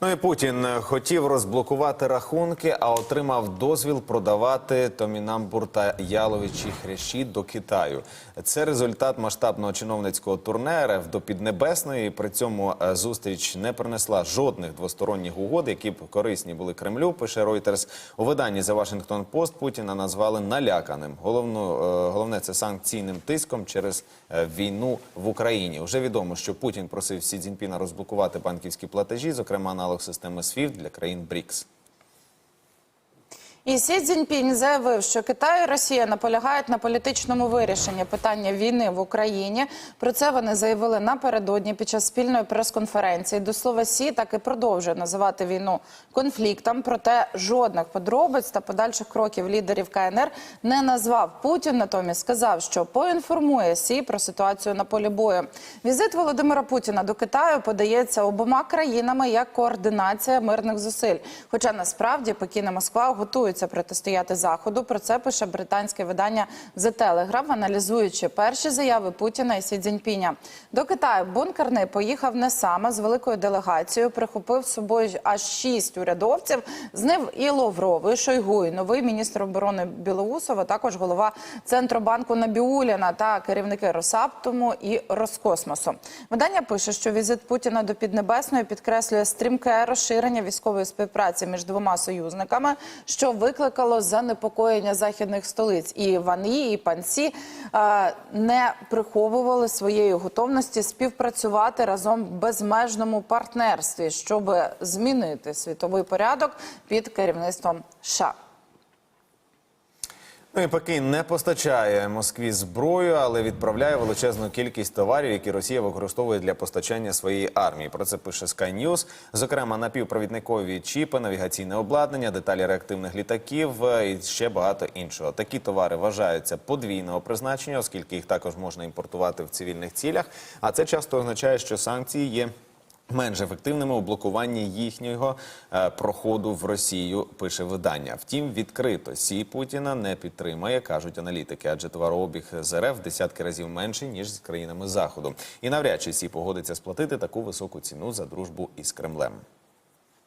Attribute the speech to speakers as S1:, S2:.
S1: Ну і Путін хотів розблокувати рахунки, а отримав дозвіл продавати томінамбур та яловичі хрящі до Китаю. Це результат масштабного чиновницького турне РФ до Піднебесної. При цьому е, зустріч не принесла жодних двосторонніх угод, які б корисні були Кремлю. Пише Reuters. У виданні The Washington Post Путіна назвали наляканим. Головну е, головне це санкційним тиском через е, війну в Україні. Уже відомо, що Путін просив Сі Цзіньпіна розблокувати банківські платежі, зокрема аналог системи SWIFT для країн БРІКС.
S2: І Сі Цзіньпінь заявив, що Китай і Росія наполягають на політичному вирішенні питання війни в Україні. Про це вони заявили напередодні під час спільної прес-конференції. До слова Сі так і продовжує називати війну конфліктом. Проте жодних подробиць та подальших кроків лідерів КНР не назвав. Путін натомість сказав, що поінформує Сі про ситуацію на полі бою. Візит Володимира Путіна до Китаю подається обома країнами як координація мирних зусиль. Хоча насправді Пекін і Москва готуються протистояти заходу. Про це пише британське видання The Telegraph, аналізуючи перші заяви Путіна і Сі Цзіньпіня. До Китаю бункерний поїхав не сам, а з великою делегацією. Прихопив з собою аж шість урядовців. З ним і Ловров, і Шойгу, і новий міністр оборони Білоусова, також голова центробанку Набіуліна та керівники Росаптому і Роскосмосу. Видання пише, що візит Путіна до Піднебесної підкреслює стрімке розширення військової співпраці між двома союзниками, що викликало занепокоєння західних столиць. І Ван'ї, і панці е, не приховували своєї готовності співпрацювати разом в безмежному партнерстві, щоб змінити світовий порядок під керівництвом США.
S1: Ну і Пекін не постачає Москві зброю, але відправляє величезну кількість товарів, які Росія використовує для постачання своєї армії. Про це пише Sky News. Зокрема, напівпровідникові чіпи, навігаційне обладнання, деталі реактивних літаків е, і ще багато іншого. Такі товари вважаються подвійного призначення, оскільки їх також можна імпортувати в цивільних цілях. А це часто означає, що санкції є. Менш ефективними у блокуванні їхнього е, проходу в Росію, пише видання. Втім, відкрито сі Путіна не підтримає, кажуть аналітики, адже товарообіг з РФ десятки разів менший ніж з країнами заходу. І навряд чи сі погодиться сплатити таку високу ціну за дружбу із Кремлем.